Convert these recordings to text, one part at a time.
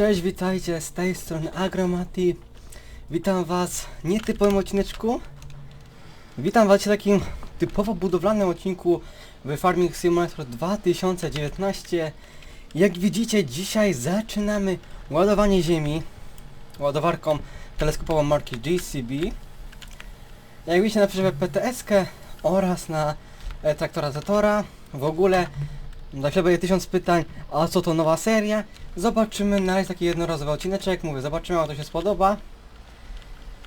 Cześć, witajcie z tej strony Agromati. Witam was w nietypowym odcineczku. Witam was w takim typowo budowlanym odcinku w Farming Simulator 2019. Jak widzicie, dzisiaj zaczynamy ładowanie ziemi ładowarką teleskopową marki GCB. Jak widzicie na przykład PTS-kę oraz na e, traktora Zetora. W ogóle za chwilę będzie tysiąc pytań, a co to nowa seria? Zobaczymy na razie taki jednorazowy odcineczek, mówię, zobaczymy, jak to się spodoba.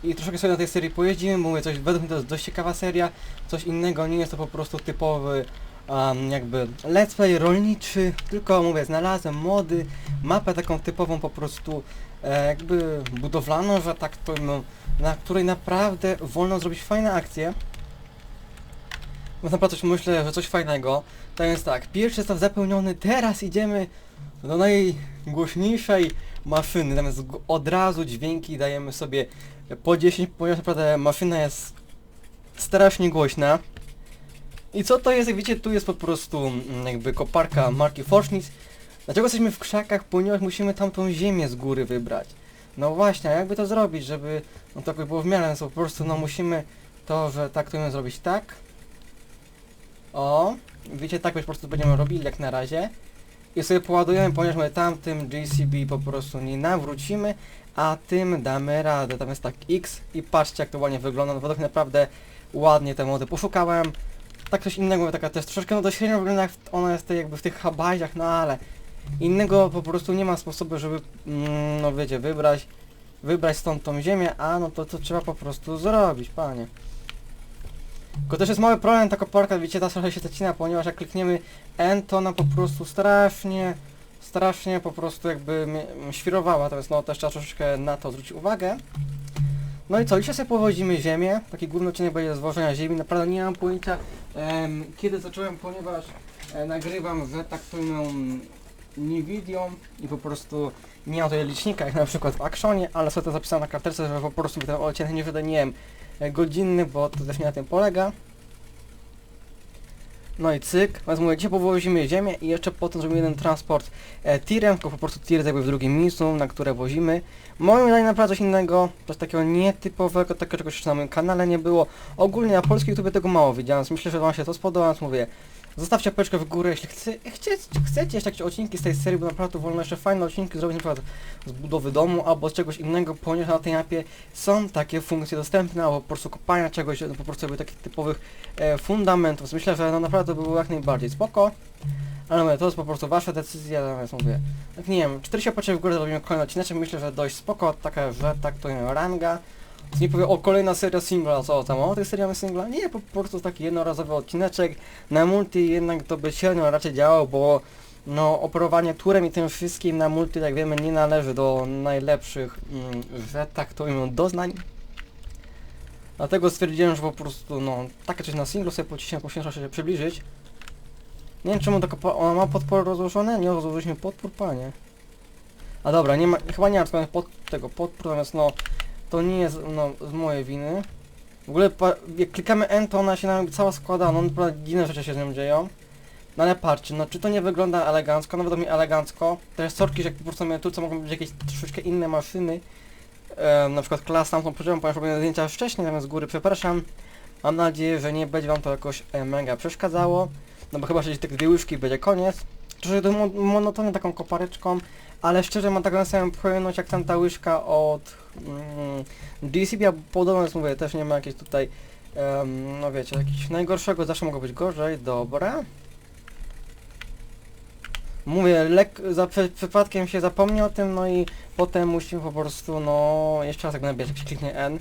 I troszkę sobie na tej serii pojeździmy, mówię, coś, według mnie to jest dość ciekawa seria, coś innego, nie jest to po prostu typowy um, jakby let's play rolniczy, tylko mówię, znalazłem mody, mapę taką typową po prostu e, jakby budowlaną, że tak powiem, na której naprawdę wolno zrobić fajne akcje. Bo naprawdę coś myślę, że coś fajnego. To jest tak, pierwszy zestaw zapełniony, teraz idziemy do najgłośniejszej maszyny, zamiast od razu dźwięki dajemy sobie po 10, ponieważ naprawdę maszyna jest strasznie głośna. I co to jest, jak widzicie, tu jest po prostu mm, jakby koparka marki Forschnitz. Dlaczego jesteśmy w krzakach? Ponieważ musimy tamtą ziemię z góry wybrać. No właśnie, a jakby to zrobić, żeby no to by było w miarę, no po prostu no musimy to, że tak to zrobić tak. O, wiecie, tak po prostu będziemy robili jak na razie. I sobie poładujemy, ponieważ my tamtym GCB po prostu nie nawrócimy, a tym damy radę. Tam jest tak X i patrzcie jak to ładnie wygląda, no tak naprawdę ładnie te mody poszukałem. Tak coś innego, taka też troszeczkę no do średnio wygląda jak ona jest jakby w tych habaziach, no ale innego po prostu nie ma sposobu, żeby, mm, no wiecie, wybrać, wybrać stąd tą ziemię, a no to to trzeba po prostu zrobić, panie. Tylko też jest mały problem, ta koparka, wiecie, ta trochę się zacina, ponieważ jak klikniemy N, to ona po prostu strasznie, strasznie po prostu jakby świrowała, teraz no też trzeba troszeczkę na to zwrócić uwagę. No i co, dzisiaj sobie powodzimy ziemię, taki główny odcinek będzie zwożenia ziemi, naprawdę nie mam pojęcia em, kiedy zacząłem, ponieważ e, nagrywam, że tak powiem, Nvidią i po prostu nie mam tutaj licznika, jak na przykład w Actionie, ale sobie to zapisałem na karteczce, że po prostu ten odcinek nie wyda, nie wiem, e, godzinny, bo to też nie na tym polega. No i cyk, więc mówię, dzisiaj powozimy ziemię i jeszcze potem zrobimy jeden transport e, tirem, tylko po prostu tir jakby w drugim miejscu, na które wozimy. Moim zdaniem naprawdę coś innego, coś takiego nietypowego, takiego czegoś na moim kanale nie było. Ogólnie na polskim YouTube tego mało widziałem, więc myślę, że wam się to spodoba, więc mówię, zostawcie apeczkę w górę, jeśli chce, chcecie, chcecie jeszcze jakieś odcinki z tej serii, bo naprawdę wolno jeszcze fajne odcinki zrobić, przykład z budowy domu albo z czegoś innego, ponieważ na tej mapie są takie funkcje dostępne, albo po prostu kopania czegoś, no po prostu jakby takich typowych e, fundamentów. Myślę, że no naprawdę by było jak najbardziej spoko. Ale mówię, to jest po prostu wasza decyzja, natomiast mówię, tak nie wiem, 40 patrzeć w górę zrobimy kolejny odcinek, myślę, że dość spoko, taka, że tak to ranga. Nie powiem, o kolejna seria singla, co tam, o tej serii mamy singla? Nie, po prostu taki jednorazowy odcineczek. Na multi jednak to by średnio raczej działało, bo no operowanie turem i tym wszystkim na multi, jak wiemy, nie należy do najlepszych, mm, że tak to mówią, doznań. Dlatego stwierdziłem, że po prostu, no, takie coś na singlu sobie pocisnę, poświęcę się przybliżyć. Nie wiem czemu taka ona ma podpory rozłożone? Nie rozłożyliśmy podpór, panie. A dobra, nie ma, chyba nie ma pod, tego podpór, natomiast no, to nie jest, no, z mojej winy. W ogóle, jak klikamy N, to ona się nam cała składa, no dziwne rzeczy się z nią dzieją. No ale patrzcie, no czy to nie wygląda elegancko, no mi elegancko. Też sorki, że po prostu tu, co mogą być jakieś troszeczkę inne maszyny. E, na przykład klas tamtą poziom, ponieważ robiłem zdjęcia wcześniej, zamiast z góry, przepraszam. Mam nadzieję, że nie będzie wam to jakoś e, mega przeszkadzało. No bo chyba, że tych dwie łyżki będzie koniec. Mon monotonnie taką kopareczką, ale szczerze mam taką samą przyjemność jak tamta łyżka od mm, a podobno jest, mówię, też nie ma jakiejś tutaj, em, no wiecie, jakiegoś najgorszego, zawsze mogło być gorzej, dobra. Mówię, lek za przy przypadkiem się zapomni o tym, no i potem musimy po prostu, no, jeszcze raz jak nabierz, jak się kliknie N.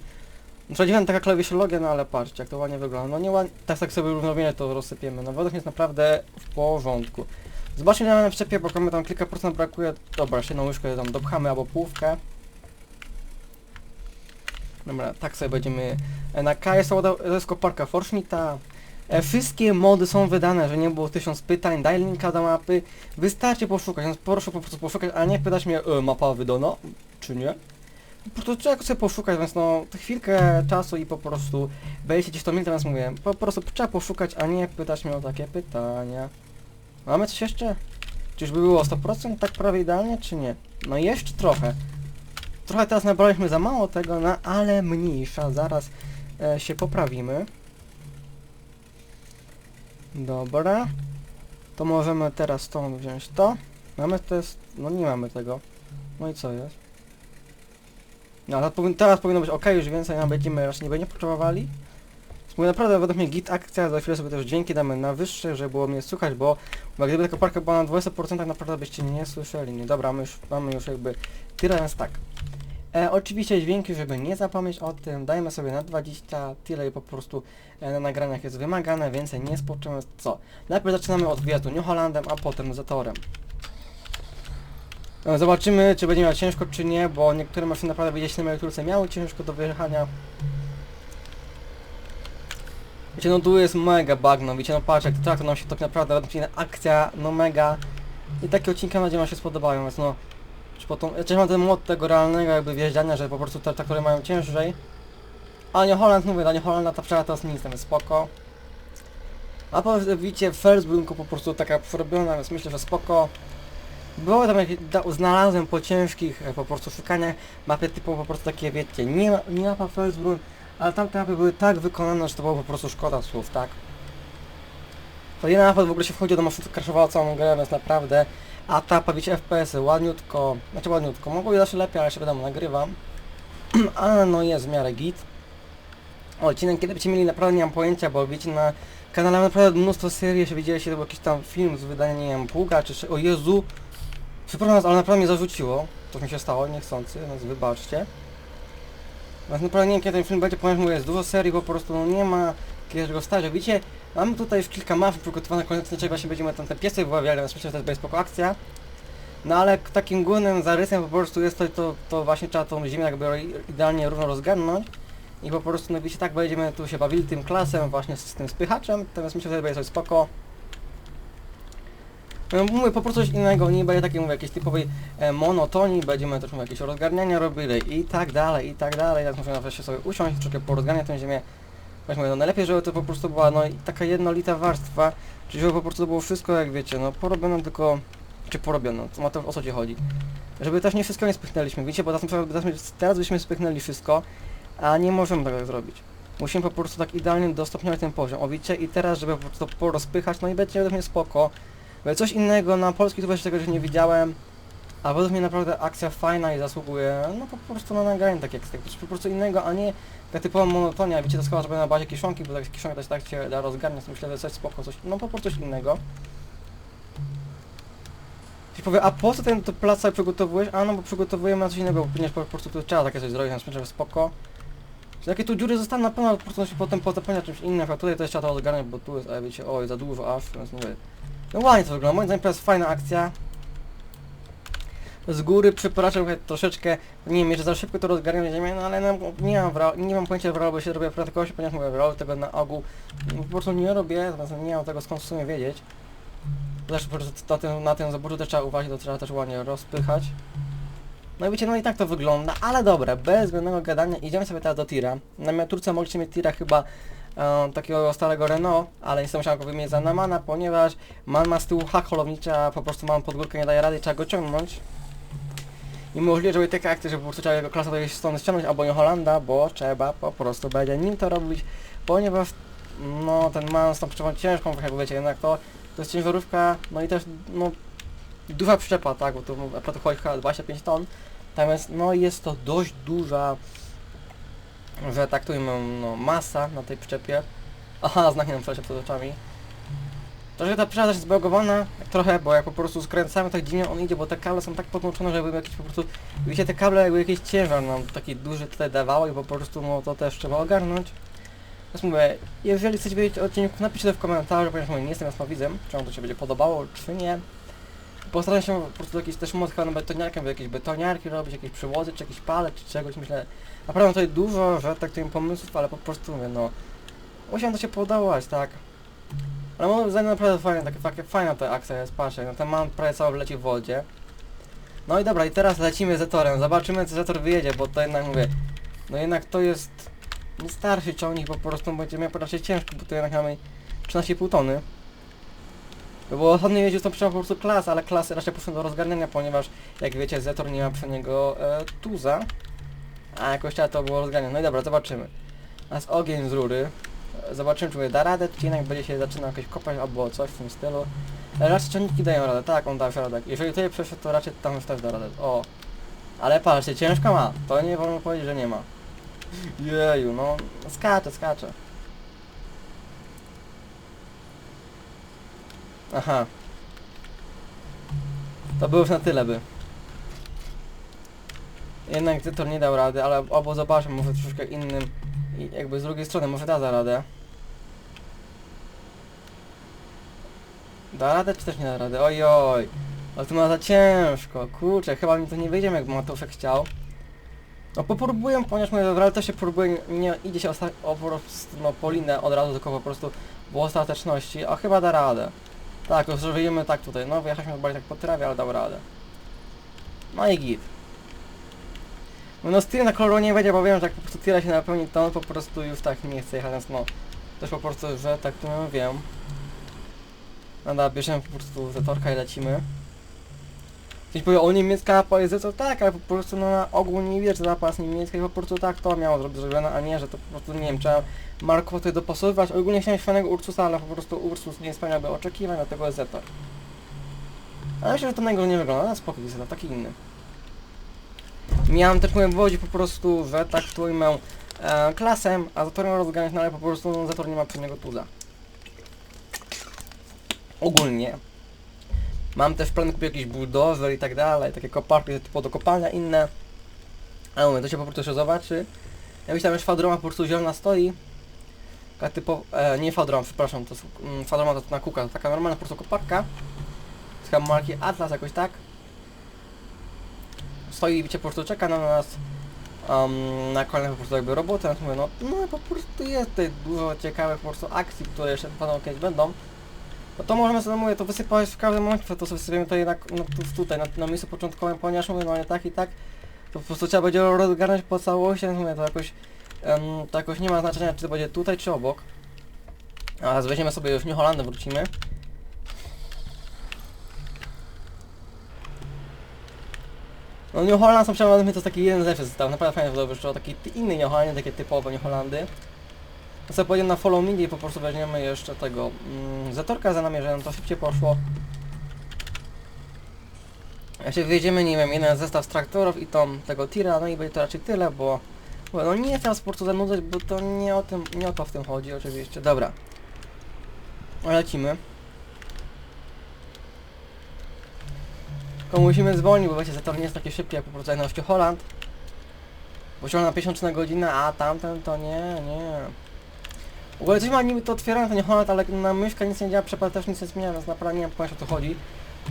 Przechodziłem taka klawiszologia, no ale patrzcie, jak to ładnie wygląda. No nie ładnie, tak jak sobie równomiernie to rozsypiemy. No według jest naprawdę w porządku. Zobaczmy, ile mamy bo komu tam kilka procent brakuje. Dobra, jeszcze jedną łyżkę tam dopchamy albo półkę. Dobra, tak sobie będziemy... E, Na K jest, to jest koparka Forschnita. E, wszystkie mody są wydane, że nie było tysiąc pytań, daj linka do mapy. Wystarczy poszukać, więc proszę po prostu poszukać, a nie pytać mnie, e, mapa wydana, czy nie? Po prostu trzeba sobie poszukać, więc no chwilkę czasu i po prostu będziecie gdzieś to mieli, teraz mówię, po prostu trzeba poszukać, a nie pytać mnie o takie pytania. Mamy coś jeszcze? Czyżby było 100% tak prawie idealnie, czy nie? No jeszcze trochę. Trochę teraz nabraliśmy za mało tego, no ale mniejsza, zaraz e, się poprawimy. Dobra. To możemy teraz stąd wziąć to. Mamy test... No nie mamy tego. No i co jest? No teraz powinno być ok, już więcej nam będziemy raczej nie będziemy potrzebowali. Mówię, naprawdę według mnie git akcja, za chwilę sobie też dźwięki damy na wyższe, żeby było mnie słuchać, bo gdyby taka parka była na 20% tak naprawdę byście nie słyszeli. Nie dobra, my już mamy już jakby tyle, więc tak. E, oczywiście dźwięki, żeby nie zapomnieć o tym, dajmy sobie na 20, tyle po prostu e, na nagraniach jest wymagane, więcej nie spoczymy. Co? Najpierw zaczynamy od wjazdu New Hollandem, a potem Zatorem. E, Zobaczymy, czy będzie miał ciężko, czy nie, bo niektóre maszyny naprawdę widzieliście na emeryturce miały ciężko do wyjechania. Wiecie, no tu jest mega bagno, wiecie, no patrz, jak traktor nam się tak naprawdę, odcinek akcja, no mega. I takie odcinki mam nadzieję wam się spodobają, więc no... Czy potom, czy mam ten mod tego realnego jakby wjeżdżania, że po prostu te traktory mają ciężej. A nie Holland, mówię, dla nie Hollanda ta jest nic, tam jest spoko. A po widzicie, Felsbrunku po prostu taka przerobiona, więc myślę, że spoko. Było tam da, znalazłem po ciężkich e, po prostu szukaniach mapy typu po prostu takie, wiecie, nie, ma, nie mapa Felsbrun, ale tamte mapy były tak wykonane, że to było po prostu szkoda słów, tak? To jedna mapa w ogóle się wchodzi do maszyny, crashowało całą grę, więc naprawdę. A ta, wiecie, FPS-y ładniutko, znaczy ładniutko, mogło zawsze lepiej, ale się wiadomo, nagrywam. ale no jest w miarę git. Odcinek, kiedy będziecie mieli, naprawdę nie mam pojęcia, bo wiecie, na kanale naprawdę mnóstwo serii, jeśli widzieliście, to był jakiś tam film z wydania, nie wiem, Puga, czy... O Jezu! Przepraszam ale naprawdę mnie zarzuciło. To mi się stało, niechcący, więc wybaczcie. Więc naprawdę nie wiem kiedy ten film będzie, ponieważ mówię, jest dużo serii, bo po prostu no, nie ma kiedy go stać. Jak Widzicie, mamy tutaj już kilka map przygotowanych, koniec czego właśnie będziemy tam te piesy wyławiali, więc myślę, że to bardzo spoko akcja. No ale takim głównym zarysem po prostu jest to, to, to właśnie trzeba tą ziemię jakby idealnie równo rozgarnąć. I po prostu, no widzicie, tak będziemy tu się bawili tym klasem, właśnie z, z tym spychaczem, natomiast myślę, że to będzie coś spoko. No, mówię po prostu coś innego, nie będzie takiej, mówię, jakiejś typowej e, monotonii, będziemy też mówię, jakieś rozgarniania robili i tak dalej, i tak dalej. Ja muszę wreszcie sobie usiąść, troszkę porozgarniać tę ziemię. Właśnie mówię, no najlepiej, żeby to po prostu była no taka jednolita warstwa, czyli żeby po prostu było wszystko, jak wiecie, no porobione tylko, czy porobione, co ma to o co ci chodzi. Żeby też nie wszystko nie spychnęliśmy, wiecie, bo teraz, teraz, teraz byśmy spychnęli wszystko, a nie możemy tego zrobić. Musimy po prostu tak idealnie dostopniować ten poziom, o widzicie, i teraz, żeby po prostu porozpychać, no i będzie według mnie spoko. Coś innego na polski tu jeszcze tego jeszcze nie widziałem, a według mnie naprawdę akcja fajna i zasługuje, no po prostu na nagranie tak jak coś po prostu innego, a nie taka typowa monotonia, wiecie, to skoro żeby na bazie kiszonki, bo tak kiszonka też tak się da rozgarniać, myślę, że coś spoko, coś, no po prostu coś innego. I powie, a po co ten to plac cały przygotowujesz? A no bo przygotowujemy na coś innego, ponieważ po prostu tu trzeba takie coś zrobić, myślę, że spoko. Że takie tu dziury zostaną na pewno, po prostu się potem pozapełnia czymś innym, a tutaj też trzeba to rozgarniać, bo tu jest, a wiecie, oj, za dużo aż, więc mówię. No ładnie to wygląda, moim zdaniem to jest fajna akcja. Z góry przepraszam troszeczkę, nie wiem, jeszcze za szybko to rozgarniam ziemię, no ale no, nie, mam nie mam pojęcia w bo się robię prędkości, ponieważ mówię, w tego na ogół po prostu nie robię, nie mam tego skąd w sumie wiedzieć. Zresztą po prostu na tym, na tym zaburzu też trzeba uważać, to trzeba też ładnie rozpychać. No i wiecie, no i tak to wygląda, ale dobra, bez zbędnego gadania, idziemy sobie teraz do tira. Na miniaturce mogliście mieć tira chyba e, takiego starego Renault, ale niestety musiałem go wymienić za Namana, ponieważ man ma z tyłu hak holowniczy, a po prostu mam pod górkę nie daje rady, trzeba go ciągnąć. I możliwe, żeby takie akcje, że po prostu trzeba jego klasę do jakiejś strony ściągnąć, albo nie Holanda, bo trzeba po prostu będzie nim to robić, ponieważ no ten man z tą przyczepą ciężką, jak wiecie, jednak to, to jest ciężarówka, no i też no duża przyczepa, tak, bo tu naprawdę chodzi chyba 25 ton, natomiast no jest to dość duża, że tak to ujmę, no masa na tej przyczepie. Aha, znak nam przeszedł przed oczami. Troszkę ta przyczepa też jest zbagowana, trochę, bo jak po prostu skręcamy, tak dziwnie on idzie, bo te kable są tak podłączone, żeby jakieś po prostu, wiecie, te kable jakby jakiś ciężar nam taki duży tutaj dawało i po prostu no to też trzeba ogarnąć. Więc mówię, jeżeli chcecie wiedzieć o odcinku, napiszcie to w komentarzu, ponieważ mówię, nie jestem jasnowidzem, czy wam to się będzie podobało, czy nie. Postaram się po prostu jakiś też mod chyba na betoniarkę, jakieś betoniarki robić, jakieś przewozy, czy jakieś pale, czy czegoś, myślę. Naprawdę tutaj dużo, że tak powiem pomysłów, ale po prostu mówię, no... Musiałem to się podobać, tak. Ale moim zdaniem naprawdę fajna, taka, taka fajna ta akcja jest, patrzcie, no ten man prawie cały leci w wodzie. No i dobra, i teraz lecimy Zetorem, zobaczymy co Zetor wyjedzie, bo to jednak mówię, no jednak to jest starszy ciągnik, po prostu będzie miał raczej ciężko, bo to jednak mamy 13,5 tony. Bo ostatnio jeździł z tą po prostu klas, ale klasy raczej poszły do rozgarniania, ponieważ jak wiecie Zetor nie ma przy niego e, tuza. A jakoś trzeba to było rozgarniać. No i dobra, zobaczymy. Nas ogień z rury. Zobaczymy czy mówię, da radę, czy jednak będzie się zaczynał jakieś kopać albo coś w tym stylu. Raczej ciągniki dają radę, tak, on da radę. Jeżeli tutaj przeszedł, to raczej tam też da radę. O. Ale patrzcie, ciężko ma. To nie wolno powiedzieć, że nie ma. Jeju, no skacze, skacze. Aha. To było już na tyle by. Jednak Tytor nie dał rady, ale albo zobaczmy, może troszkę innym i jakby z drugiej strony, może da za radę. Da radę czy też nie da rady? Oj oj. Ale to ma za ciężko, kurczę, chyba mi to nie wyjdzie jak Matuszek chciał. No popróbuję, ponieważ mówię, w realitosie próbuję, nie idzie się o no po linę od razu, tylko po prostu w ostateczności, a chyba da radę. Tak, już tak tutaj, no wyjechaliśmy bardziej tak po trawie, ale dał radę. No i git. No, no styl na koloru nie będzie, bo wiem, że jak po prostu tyle się napełni, to on po prostu już tak nie chce jechać, więc no. Też po prostu, że tak tu no, wiem. No dobra, bierzemy po prostu zatorka i lecimy. Ktoś powie, o niemiecka poezja, to tak, ale po prostu no, na ogół nie wiesz, zapas niemiecki, po prostu tak to miało zrobić zrobione, a nie, że to po prostu, nie wiem, trzeba Marko tutaj dopasowywać. Ogólnie chciałem fajnego Ursusa, ale po prostu Ursus nie spełniałby oczekiwań, dlatego jest Zetor. Ale myślę, że to najgorzej nie wygląda, ale spokój jest taki inny. Miałem też moje wodzi po prostu, że tu ujmę e, klasę, a Zatorem rozganiać, no ale po prostu no, Zator nie ma przy niego tuza. Ogólnie. Mam też plan kupić jakiś bulldozer i tak dalej, takie koparki typu do kopalnia inne. Ale mówię, to się po prostu jeszcze zobaczy. Ja myślałem, że Fadroma po prostu zielona stoi. Taka typo, e, nie Fadroma, przepraszam, to jest, mm, Fadroma to na kuka, taka normalna po prostu koparka. Chyba marki Atlas jakoś tak. Stoi i po prostu czeka na nas. Um, na kolejne po prostu jakby roboty, ja mówię, no, no po prostu jest tutaj dużo ciekawych po prostu akcji, które jeszcze pewno kiedyś będą. No to możemy sobie, mówię, to wysypać w każdym momencie, to sobie wysypiemy to jednak no, tu, tutaj, na, na miejscu początkowym, ponieważ mówię, no nie tak i tak, to po prostu trzeba będzie rozgarnąć po całości, więc mówię, to jakoś, em, to jakoś nie ma znaczenia, czy to będzie tutaj, czy obok. A weźmiemy sobie już New Holandę, wrócimy. No New Holland są przeważnie to jest taki jeden z lepszych zestawów, naprawdę fajnie to wyszło, taki inny New Holland, takie typowe New Holandy. To sobie pojedziemy na follow me i po prostu weźmiemy jeszcze tego mm, zatorka za nami, żeby to szybciej poszło. Jeśli wjedziemy, nie wiem, jeden zestaw z traktorów i tą tego tira, no i będzie to raczej tyle, bo bo no nie chcę was po prostu zanudzać, bo to nie o tym, nie o to w tym chodzi oczywiście. Dobra. Lecimy. Tylko musimy zwolnić, bo wiecie, zator nie jest taki szybki jak po prostu jedności Holland. Bo się na 53 na godzinę, a tamten to nie, nie. W ogóle coś ma niby to otwierane, to nie Holland, ale na myszka nic nie działa, przepad też nic nie zmienia, więc naprawdę nie mam pojęcia o co chodzi.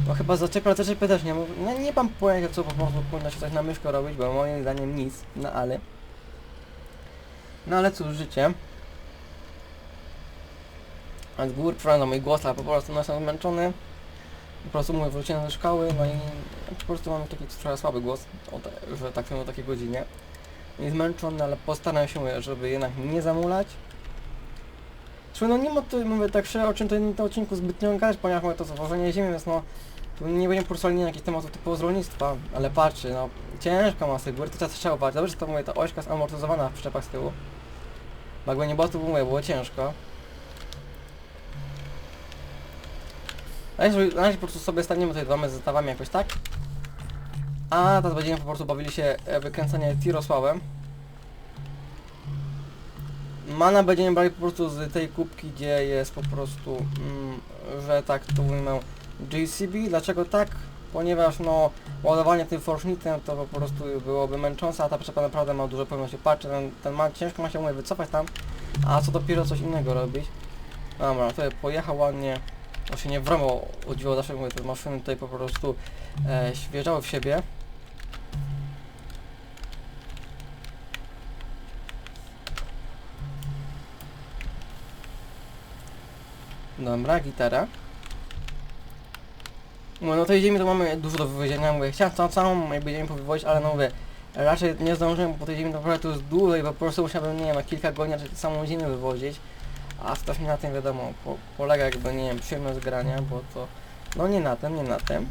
No chyba zaczepia, zaczepia też nie, no, nie mam pojęcia co po prostu powinno się coś na myszkę robić, bo moim zdaniem nic, no ale. No ale cóż, życie. A z góry przepraszam za mój głos, ale po prostu no, jestem zmęczony. Po prostu mówię, wróciłem ze szkoły, no i po prostu mam taki trochę słaby głos, że tak powiem o takiej godzinie. I zmęczony, ale postaram się, żeby jednak nie zamulać. Zresztą no nie ma tu, mówię tak szczerze, o czym to na odcinku zbytnio gadać, ponieważ mówię to zawożenie ziemi, więc no tu nie będziemy poruszali na jakichś tematów typu z rolnictwa, ale patrzcie, no ciężko ma góry, to czas trzeba uważać. Dobrze, że to mówię, ta ośka jest amortyzowana w przyczepach z tyłu. Bo jakby nie było, to mówię, było ciężko. Na razie po prostu sobie staniemy tutaj dwoma zestawami jakoś tak. A teraz będziemy po prostu bawili się e, wykręcanie tirosławem. Mana będziemy brali po prostu z tej kubki, gdzie jest po prostu, mm, że tak tu ujmę, JCB. Dlaczego tak? Ponieważ no ładowanie tym forsznitem to po prostu byłoby męczące, a ta przyczepa naprawdę ma dużo pewności. Patrzę, ten, ten ma ciężko ma się mówię, wycofać tam, a co dopiero coś innego robić. Dobra, tutaj pojechał ładnie. On się nie wrąbał, o dziwo zawsze mówię, te maszyny tutaj po prostu e, świeżały w siebie. Dobra, gitara. No, no tej ziemi to mamy dużo do wywiezienia, mówię, chciałem całą, całą jakby ziemię powywozić, ale no mówię, raczej nie zdążyłem, bo tej ziemi naprawdę tu jest dużo i po prostu musiałbym, nie wiem, kilka godzin samą ziemię wywozić. A też nie na tym wiadomo, po, polega jakby, nie wiem, przyjemność grania, bo to, no nie na tym, nie na tym.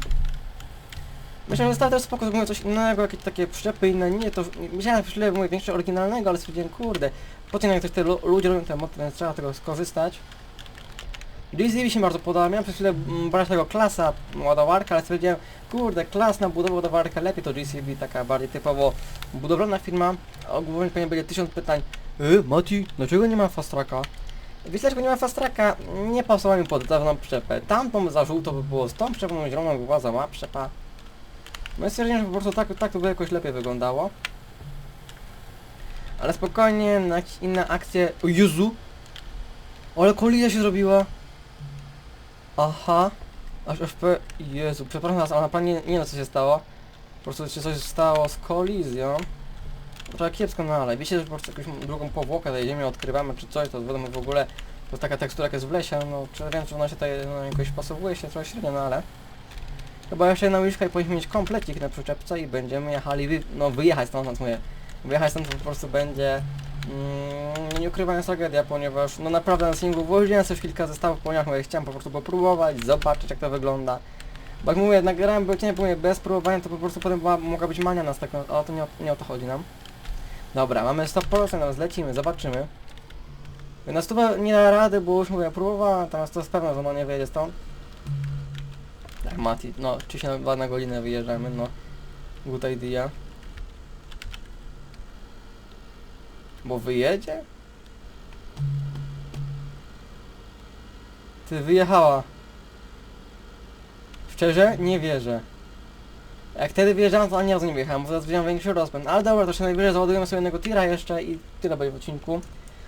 Myślę, że zostało też spoko, mówię coś innego, jakieś takie przyczepy inne, nie, to myślałem chwilę, mówię, więcej oryginalnego, ale stwierdziłem, kurde, po tym jak też te lu- ludzie robią te moty, więc trzeba tego skorzystać. Mi się bardzo podoba, miałem przez chwilę mm, brać tego klasa ładowarka, ale stwierdziłem, kurde, klas na budowę ładowarka, lepiej to GCV, taka bardziej typowo budowlana firma, ogólnie pewnie będzie tysiąc pytań, y, Mati, dlaczego nie ma fast tracka? Wiesz dlaczego nie ma fast tracka? Nie pasował mi pod dawną przyczepę, tamtą za żółto by było, z tą przyczepą zieloną by była za mała przyczepa. No i stwierdziłem, że po prostu tak, tak to by jakoś lepiej wyglądało. Ale spokojnie, na jakieś inne akcje... O Jezu! Ale kolizja się zrobiła! Aha! Aż pe... Jezu, przepraszam was, ale na nie, nie wiem co się stało. Po prostu się coś stało z kolizją. Trochę kiepsko, no ale wiecie, że po prostu jakąś drugą powłokę tej ziemi odkrywamy czy coś, to wiadomo w ogóle to taka tekstura jak jest w lesie, no czy wiem czy ona się tutaj no, jakoś pasowuje się trochę średnio, no ale chyba jeszcze jedna łyżka i powinniśmy mieć komplecik na przyczepce i będziemy jechali, wy, no wyjechać stąd, mówię. Wyjechać stąd po prostu będzie mm, nie ukrywając tragedia, ponieważ no naprawdę na singlu włożyłem sobie kilka zestawów, ponieważ mówię, chciałem po prostu popróbować, zobaczyć jak to wygląda. Bo jak mówię, nagrałem bo nie mówię, bez próbowania, to po prostu potem była, mogła być mania nas tak, no, ale to nie, nie o to chodzi nam. Dobra, mamy 100%, teraz lecimy, zobaczymy. Na stówę nie da rady, bo już mówię, próbowałem, teraz to jest pewne, że ona nie wyjedzie stąd. Tak, Mati, no, 32 na godzinę wyjeżdżamy, no. Good idea. Bo wyjedzie? Ty wyjechała. Szczerze? Nie wierzę. Jak wtedy wyjeżdżałem, to ani razu nie wyjechałem, bo teraz widziałem większy rozpęd. Ale dobra, to się najwyżej załadujemy sobie jednego tira jeszcze i tyle będzie w odcinku.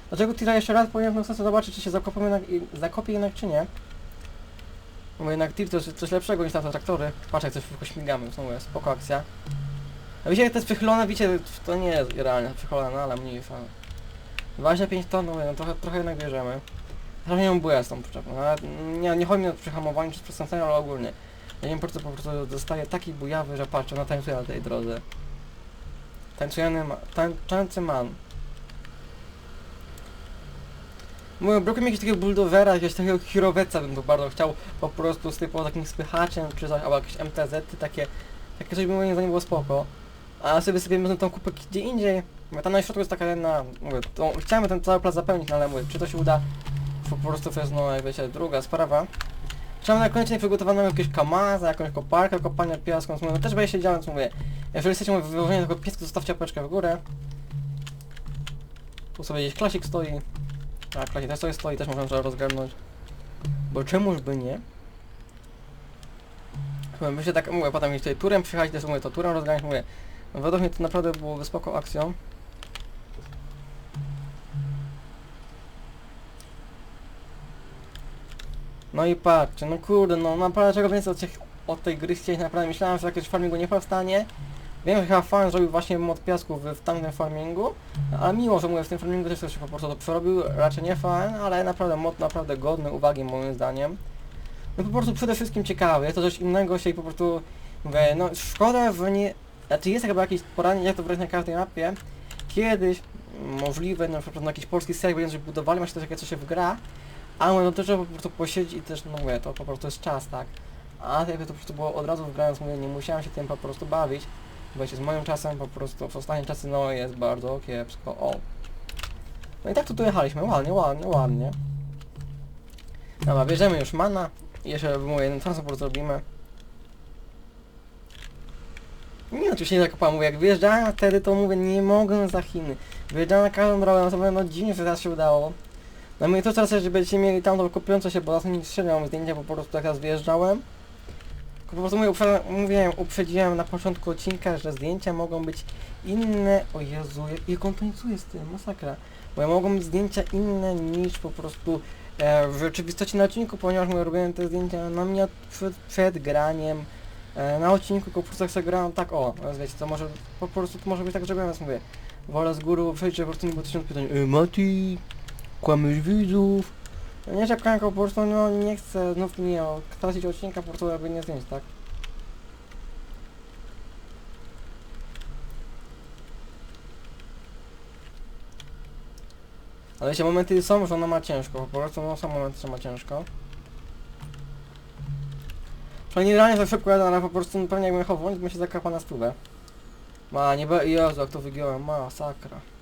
Dlaczego tira jeszcze raz? Ponieważ no chcę zobaczyć, czy się zakopiemy jednak, zakopie jednak, czy nie. Bo jednak tir to jest coś lepszego niż tamte traktory. Patrz jak coś szybko śmigamy, znowu jest spoko akcja. A wiecie jak to jest przychylone, wiecie, to nie jest realnie przychylone, no ale mniej fan. 25 ton, no, no trochę, trochę jednak bierzemy. Trochę nie mam z tą przyczepą, ale nie, nie chodzi mi o przyhamowanie czy przestępstwo, ale ogólnie. Ja nie wiem po prostu, po prostu dostaję taki bujawy, że patrzę, no tańcuję na tej drodze. Tańczujemy, ma, tańczący man. Mówię, brakuje mi jakiegoś takiego bulldozera, jakiegoś takiego kiroweca bym tu bardzo chciał po prostu z typu takim spychaczem czy coś, albo jakieś MTZ, -y, takie, takie coś by moim zdaniem było spoko. A sobie sobie wezmę tą kupę gdzie indziej. Mówię, tam na środku jest taka jedna, mówię, to, chciałem ten cały plac zapełnić, no ale mówię, czy to się uda, to po prostu to jest, no jak wiecie, druga sprawa. Trzeba na końcu przygotowaną jakieś kamaza, jakąś koparkę, kopania piaską, mówię, też będzie siedziałem, co mówię. Jeżeli chcecie mówię, wyłożenie tego piesku, zostawcie apeczkę w górę. Tu sobie gdzieś klasik stoi. A, klasik też sobie stoi, też można trzeba rozgarnąć. Bo czemuż by nie? Mówię, Myślę tak, mówię, potem tutaj turem przyjechać, też mówię, to turem rozgarnąć, mówię. Według mnie to naprawdę byłoby spoko akcją. No i patrzcie, no kurde, no naprawdę czego więcej od, tych, od tej gry chcieć, naprawdę myślałem, że jakieś farmingu nie powstanie. Wiem, że chyba fan zrobił właśnie mod piasku w, w tamtym farmingu, ale miło, że mówię, w tym farmingu też coś po prostu to przerobił, raczej nie fan, ale naprawdę mod naprawdę godny uwagi moim zdaniem. No po prostu przede wszystkim ciekawy, jest to coś innego się i po prostu mówię, no szkoda, że nie... Znaczy jest chyba jakieś poradnik, jak to wybrać na każdej mapie. Kiedyś możliwe, na przykład na jakiś polski serial będzie coś budowali, masz też takie coś się wgra, ale no to trzeba po prostu posiedzieć i też, no mówię, to po prostu jest czas, tak. A jakby to po prostu było od razu wgrając, mówię, nie musiałem się tym po prostu bawić. Wiecie, z moim czasem po prostu w ostatnim czasie no jest bardzo kiepsko, o. No i tak tu dojechaliśmy, ładnie, ładnie, ładnie. Dobra, bierzemy już mana i jeszcze mówię, jeden transport zrobimy. Nie, oczywiście nie zakopałem, mówię, jak wyjeżdżałem wtedy, to mówię, nie mogę za Chiny. Wyjeżdżałem na każdą drogę, no to mówię, no dziwnie, że teraz się udało. No i to teraz, że będziecie mieli tamto kopiące się, bo teraz nie mam zdjęcia, bo po prostu jak raz wyjeżdżałem. Po prostu mówię, mówiłem, uprzedziłem na początku odcinka, że zdjęcia mogą być inne. O Jezu, jak, on tańcuje z tym, masakra. Bo mogą być zdjęcia inne niż po prostu e, w rzeczywistości na odcinku, ponieważ mówię, robiłem te zdjęcia na mnie przed, przed graniem. E, na odcinku, po prostu jak sobie grałem tak o, więc wiecie, to może po prostu to może być tak, że ja mówię. Wolę z góry przejść, że po prostu nie było tysiąc pytań. E, Mati, kłamiesz widzów. Nie czekałem, po prostu no, nie chcę znów nie tracić odcinka po prostu jakby nie zdjęć, tak? Ale wiecie, momenty są, że ona ma ciężko, po prostu no, są momenty, że ma ciężko. Przynajmniej realnie za szybko jadę, ale po prostu no, pewnie jakbym to bym się zakapał na stówę. Ma, nie be... Jezu, jak to wygiąłem, masakra.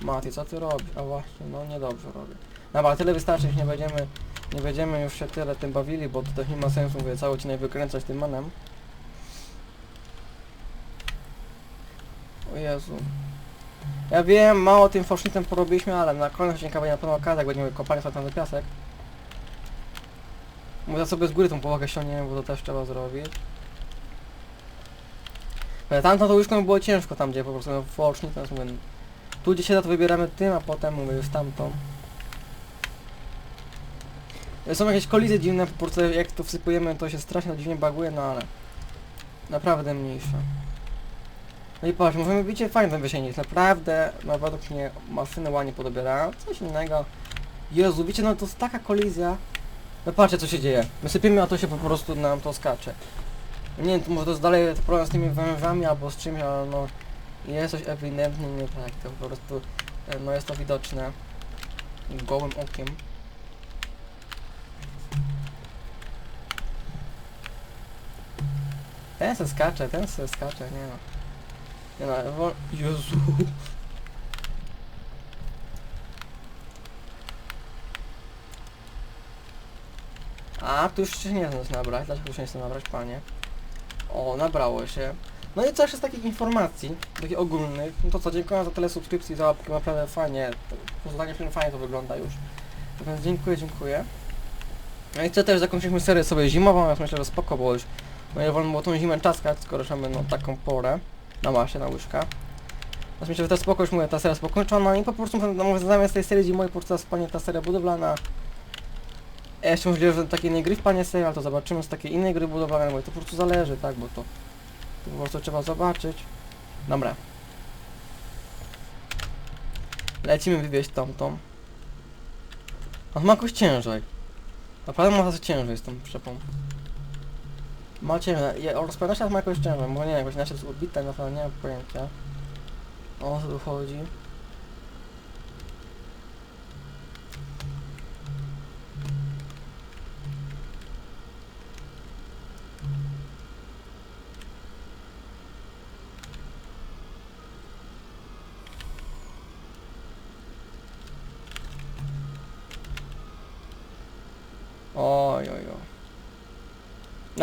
Mati, co ty robisz? A właśnie, no niedobrze robię. Dobra, tyle wystarczy, już nie będziemy, nie będziemy już się tyle tym bawili, bo to też nie ma sensu, mówię, cały odcinek wykręcać tym manem. O Jezu. Ja wiem, mało tym fosznitem porobiliśmy, ale na kolejny odcinek będzie na pewno okazja, jak będziemy kopali sobie tam piasek. Może sobie z góry tą połowę ściągniemy, bo to też trzeba zrobić. Ale tamto to łóżko było ciężko, tam gdzie po prostu miał focznik, teraz mówię, tu gdzie się da to wybieramy tym, a potem mówię w tamtą. Są jakieś kolizje dziwne, po prostu jak to wsypujemy to się strasznie dziwnie baguje, no ale naprawdę mniejsze. No i patrz, możemy bicie fajne ten wysięgnik, naprawdę, no według mnie maszyny ładnie podobiera, coś innego. Jezu, wiecie, no to jest taka kolizja. No patrzcie co się dzieje, my a to się po prostu nam to skacze. Nie wiem, to może to jest dalej problem z tymi wężami albo z czymś, ale no jest coś ewidentnie nie tak, to po prostu, e, no jest to widoczne gołym okiem. Ten se skacze, ten se skacze, nie no. Nie no, wo... Jezu. A, tu już się nie chcesz nabrać. Dlaczego się nie chce nabrać, panie? O, nabrało się. No i coś z takich informacji, takich ogólnych. No to co, dziękuję za tyle subskrypcji, za łapki, naprawdę fajnie. Poznanie film fajnie to wygląda już. Tak więc dziękuję, dziękuję. No i chcę też zakończyliśmy serię sobie zimową, ja myślę, że spoko, bo już no nie wolno było tą zimę czaskać, skoro mamy no taką porę na masie, na łyżka. Więc myślę, że to spoko, już mówię, ta seria jest pokończona i po prostu no, zamiast tej serii zimowej po prostu spanie ta seria budowlana. Ja jeszcze możliwe, że takiej innej gry wpanie seria, ale to zobaczymy z takiej innej gry budowlanej, bo to po prostu zależy, tak, bo to, to po prostu trzeba zobaczyć. Dobra. Lecimy wywieźć tamtą. On ma jakoś ciężej. Naprawdę ma ciężej z tą przepą. Ma ciężej. Je- Rozpędność ma jakoś ciężej, może nie jakoś inaczej jest odbita, na pewno nie mam pojęcia. O co tu chodzi?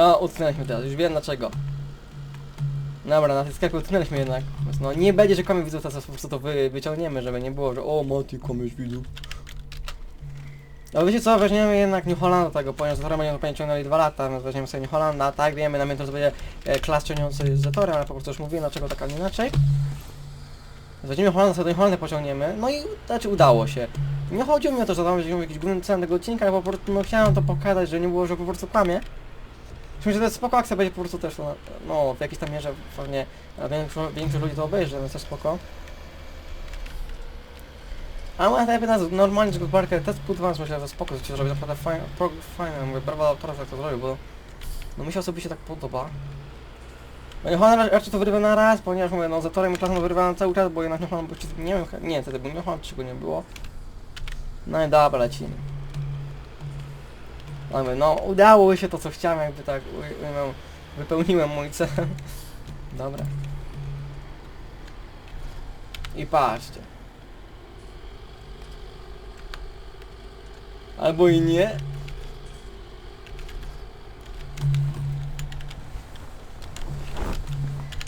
No, utknęliśmy teraz, już wiem dlaczego. Dobra, na tej sklepie utknęliśmy jednak. No nie będzie, że kłamie widzów, teraz po prostu to wy, wyciągniemy, żeby nie było, że o Mati, kłamiesz widzów. No wiecie co, weźmiemy jednak New Hollanda tego, ponieważ Zatorem będziemy pewnie ciągnęli dwa lata, więc weźmiemy sobie New Hollanda, tak, wiemy, na mnie to będzie e, klas ciągnący z Zatorem, ale po prostu już mówiłem dlaczego tak, a nie inaczej. Weźmiemy Hollanda, sobie do New Hollanda pociągniemy, no i znaczy udało się. Nie chodziło mi o to, że tam jakiś główny cel tego odcinka, ale po prostu no, chciałem to pokazać, że nie było, że po prostu kłamie. Myślę, że to jest spoko akcja, będzie po prostu też, no, no w jakiejś tam mierze pewnie większość, większość ludzi to obejrzy, więc też spoko. A moja ta pyta, normalnie, że gospodarkę test budowany, myślę, że spoko, że ci zrobił naprawdę fajne, pro- fajne, mówię, brawa autora, że to zrobił, bo no mi się osobiście tak podoba. No nie Honor raczej to wyrywa na raz, ponieważ mówię, no zatorem i klasą wyrywałem cały czas, bo jednak nie Honor, nie wiem, nie, wtedy był nie Honor, czego nie było. No i dobra, lecimy. No, mówię, no udało się to co chciałem, jakby tak u- wypełniłem mój cel. Dobra. I patrzcie. Albo i nie.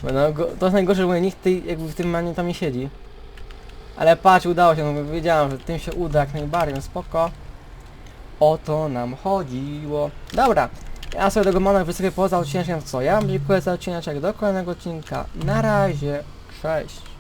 No, to jest najgorsze, bo nikt tej, jakby w tym manie tam nie siedzi. Ale patrz, udało się, no wiedziałem, że tym się uda jak najbardziej, no spoko. O to nam chodziło. Dobra, ja sobie tego mana wysypię poza odcinkiem co ja. Dziękuję za odcinek, do kolejnego odcinka. Na razie, cześć.